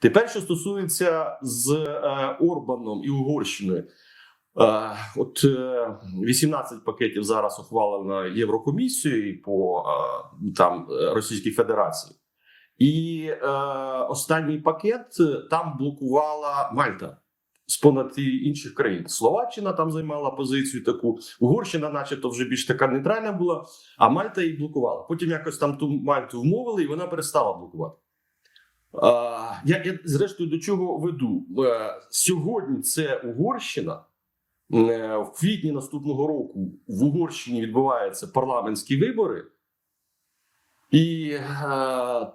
Тепер, що стосується з е, Орбаном і Угорщиною, е, от е, 18 пакетів зараз ухвалено Єврокомісією по е, там е, Російській Федерації, і е, останній пакет е, там блокувала Мальта з понад інших країн. Словаччина там займала позицію таку, Угорщина, начебто, вже більш така нейтральна була, а Мальта її блокувала. Потім якось там ту Мальту вмовили, і вона перестала блокувати. Я, я зрештою до чого веду? Е, сьогодні це Угорщина. Е, В квітні наступного року в Угорщині відбуваються парламентські вибори, і е,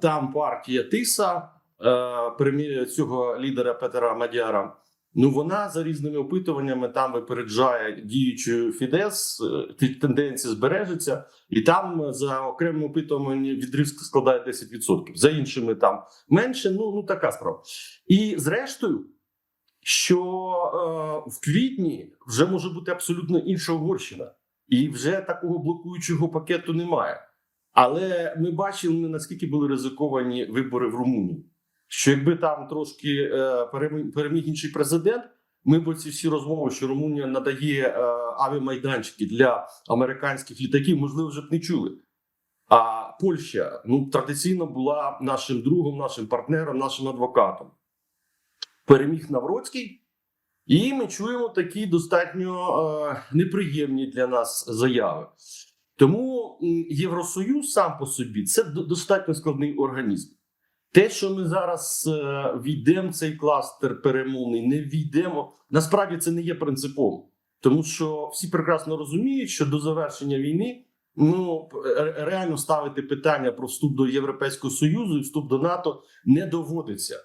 там партія Тиса, цього лідера Петера Мадяра. Ну вона за різними опитуваннями там випереджає діючу Фідес, е, ті тенденції збережеться, і там за окремим опитуванням відрив складає 10%. За іншими там менше. Ну, ну така справа. І зрештою, що е, в квітні вже може бути абсолютно інша Угорщина, і вже такого блокуючого пакету немає. Але ми бачили, наскільки були ризиковані вибори в Румунії. Що якби там трошки е, переміг, інший президент, ми б ці всі розмови, що Румунія надає е, авіамайданчики для американських літаків, можливо, вже б не чули. А Польща ну традиційно була нашим другом, нашим партнером, нашим адвокатом. Переміг Навроцький, і ми чуємо такі достатньо е, неприємні для нас заяви. Тому Євросоюз сам по собі це достатньо складний організм. Те, що ми зараз е, війдемо цей кластер перемовний, не війдемо, насправді це не є принципом, тому що всі прекрасно розуміють, що до завершення війни ну реально ставити питання про вступ до Європейського союзу і вступ до НАТО не доводиться.